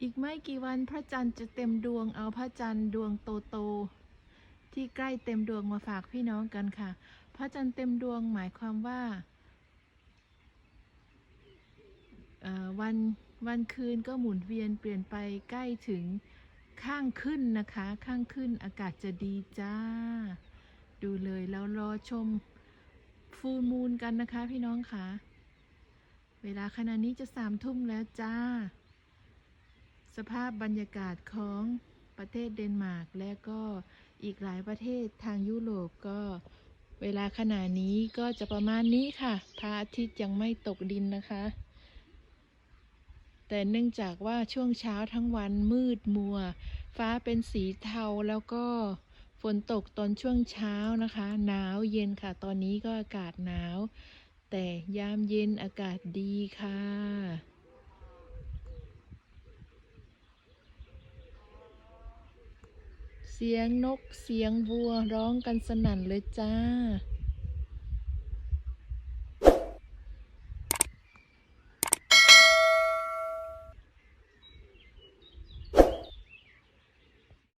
อีกไม่กี่วันพระจันทร์จะเต็มดวงเอาพระจันทร์ดวงโตโตๆที่ใกล้เต็มดวงมาฝากพี่น้องกันค่ะ พระจันทร์เต็มดวงหมายความว่าวันวันคืนก็หมุนเวียนเปลี่ยนไปใกล้ถึงข้างขึ้นนะคะ ข้างขึ้นอากาศจะดีจ้า ดูเลยแล้วรอชมฟูมูนกันนะคะพี่น้องค่ะ เวลาขณะนี้จะสามทุ่มแล้วจ้า สภาพบรรยากาศของประเทศเดนมาร์กและก็อีกหลายประเทศทางยุโรปก็เวลาขณะนี้ก็จะประมาณนี้ค่ะพระอาทิตย์ยังไม่ตกดินนะคะ แต่เนื่องจากว่าช่วงเช้าทั้งวันมืดมัว ฟ้าเป็นสีเทาแล้วก็ฝนตกตอนช่วงเช้านะคะ หนาวเย็นค่ะ ตอนนี้ก็อากาศหนาว แต่ยามเย็นอากาศดีค่ะ เสียงนกเสียงวัวร้องกันสนั่นเลยจ้า